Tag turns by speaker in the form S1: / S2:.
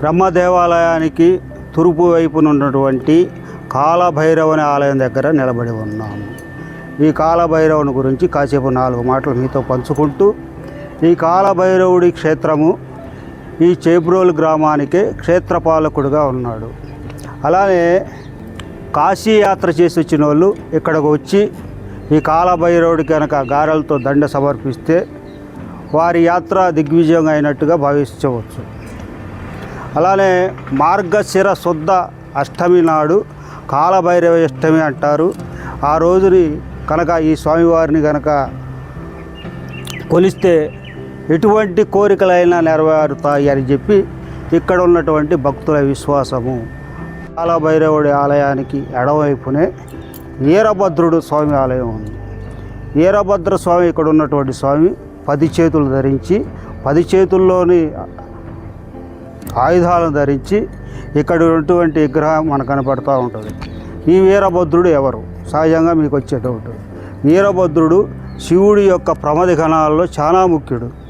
S1: బ్రహ్మ దేవాలయానికి తూర్పు వైపున ఉన్నటువంటి కాలభైరవుని ఆలయం దగ్గర నిలబడి ఉన్నాము. ఈ కాలభైరవుని గురించి కాసేపు నాలుగు మాటలు మీతో పంచుకుంటూ ఈ కాలభైరవుడి క్షేత్రము ఈ చేబ్రోలు గ్రామానికే క్షేత్రపాలకుడుగా ఉన్నాడు. అలానే కాశీ యాత్ర చేసి వచ్చిన వాళ్ళు ఇక్కడికి వచ్చి ఈ కాలభైరవుడి కనుక గారెలతో దండ సమర్పిస్తే వారి యాత్ర దిగ్విజయం అయినట్టుగా భావించవచ్చు. అలానే మార్గశిర శుద్ధ అష్టమి నాడు కాలభైరవ అష్టమి అంటారు. ఆ రోజుని కనుక ఈ స్వామివారిని కనుక కొలిస్తే ఎటువంటి కోరికలైనా నెరవేరుతాయి అని చెప్పి ఇక్కడ ఉన్నటువంటి భక్తుల విశ్వాసము. కాలభైరవుడి ఆలయానికి ఎడవైపునే వీరభద్రుడు స్వామి ఆలయం ఉంది. వీరభద్ర స్వామి ఇక్కడ ఉన్నటువంటి స్వామి పది చేతులు ధరించి పది చేతుల్లోని ఆయుధాలను ధరించి ఇక్కడ ఉన్నటువంటి విగ్రహం మనకు కనపడుతూ ఉంటుంది. ఈ వీరభద్రుడు ఎవరు? సహజంగా మీకు వచ్చే వీరభద్రుడు శివుడి యొక్క ప్రమది గణాల్లో చాలా ముఖ్యుడు.